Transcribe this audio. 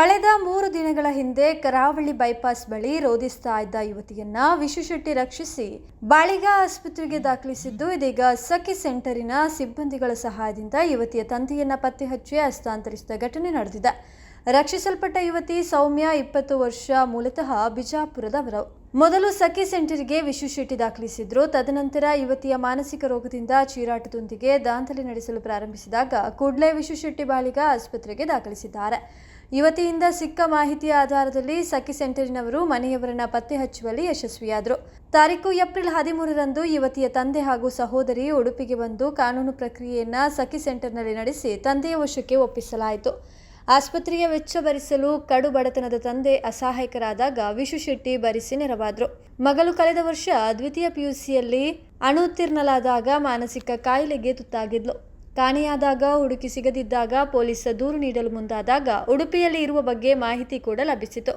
ಕಳೆದ ಮೂರು ದಿನಗಳ ಹಿಂದೆ ಕರಾವಳಿ ಬೈಪಾಸ್ ಬಳಿ ರೋಧಿಸ್ತಾ ಇದ್ದ ಯುವತಿಯನ್ನ ವಿಶುಶೆಟ್ಟಿ ರಕ್ಷಿಸಿ ಬಾಳಿಗ ಆಸ್ಪತ್ರೆಗೆ ದಾಖಲಿಸಿದ್ದು ಇದೀಗ ಸಖಿ ಸೆಂಟರಿನ ಸಿಬ್ಬಂದಿಗಳ ಸಹಾಯದಿಂದ ಯುವತಿಯ ತಂದೆಯನ್ನ ಪತ್ತೆ ಹಚ್ಚಿ ಹಸ್ತಾಂತರಿಸಿದ ಘಟನೆ ನಡೆದಿದೆ. ರಕ್ಷಿಸಲ್ಪಟ್ಟ ಯುವತಿ ಸೌಮ್ಯ ಇಪ್ಪತ್ತು ವರ್ಷ ಮೂಲತಃ ಬಿಜಾಪುರದವರು. ಮೊದಲು ಸಖಿ ಸೆಂಟರ್ಗೆ ವಿಶುಶೆಟ್ಟಿ ದಾಖಲಿಸಿದ್ರು. ತದನಂತರ ಯುವತಿಯ ಮಾನಸಿಕ ರೋಗದಿಂದ ಚೀರಾಟದೊಂದಿಗೆ ದಾಂಧಲೆ ನಡೆಸಲು ಪ್ರಾರಂಭಿಸಿದಾಗ ಕೂಡಲೇ ವಿಶುಶೆಟ್ಟಿ ಬಾಳಿಗ ಆಸ್ಪತ್ರೆಗೆ ದಾಖಲಿಸಿದ್ದಾರೆ. ಯುವತಿಯಿಂದ ಸಿಕ್ಕ ಮಾಹಿತಿಯ ಆಧಾರದಲ್ಲಿ ಸಖಿ ಸೆಂಟರಿನವರು ಮನೆಯವರನ್ನ ಪತ್ತೆ ಹಚ್ಚುವಲ್ಲಿ ಯಶಸ್ವಿಯಾದರು. ತಾರೀಕು ಏಪ್ರಿಲ್ ಹದಿಮೂರರಂದು ಯುವತಿಯ ತಂದೆ ಹಾಗೂ ಸಹೋದರಿ ಉಡುಪಿಗೆ ಬಂದು ಕಾನೂನು ಪ್ರಕ್ರಿಯೆಯನ್ನ ಸಖಿ ಸೆಂಟರ್ನಲ್ಲಿ ನಡೆಸಿ ತಂದೆಯ ವಶಕ್ಕೆ ಒಪ್ಪಿಸಲಾಯಿತು. ಆಸ್ಪತ್ರೆಯ ವೆಚ್ಚ ಭರಿಸಲು ಕಡು ಬಡತನದ ತಂದೆ ಅಸಹಾಯಕರಾದಾಗ ವಿಶು ಶೆಟ್ಟಿ ಭರಿಸಿ ನೆರವಾದರು. ಮಗಳು ಕಳೆದ ವರ್ಷ ದ್ವಿತೀಯ ಪಿಯುಸಿಯಲ್ಲಿ ಅಣುತ್ತೀರ್ಣಲಾದಾಗ ಮಾನಸಿಕ ಕಾಯಿಲೆಗೆ ತುತ್ತಾಗಿದ್ಲು. ಕಾಣೆಯಾದಾಗ ಹುಡುಕಿ ಸಿಗದಿದ್ದಾಗ ಪೊಲೀಸ್ ದೂರು ನೀಡಲು ಮುಂದಾದಾಗ ಉಡುಪಿಯಲ್ಲಿ ಇರುವ ಬಗ್ಗೆ ಮಾಹಿತಿ ಕೂಡ ಲಭಿಸಿತು.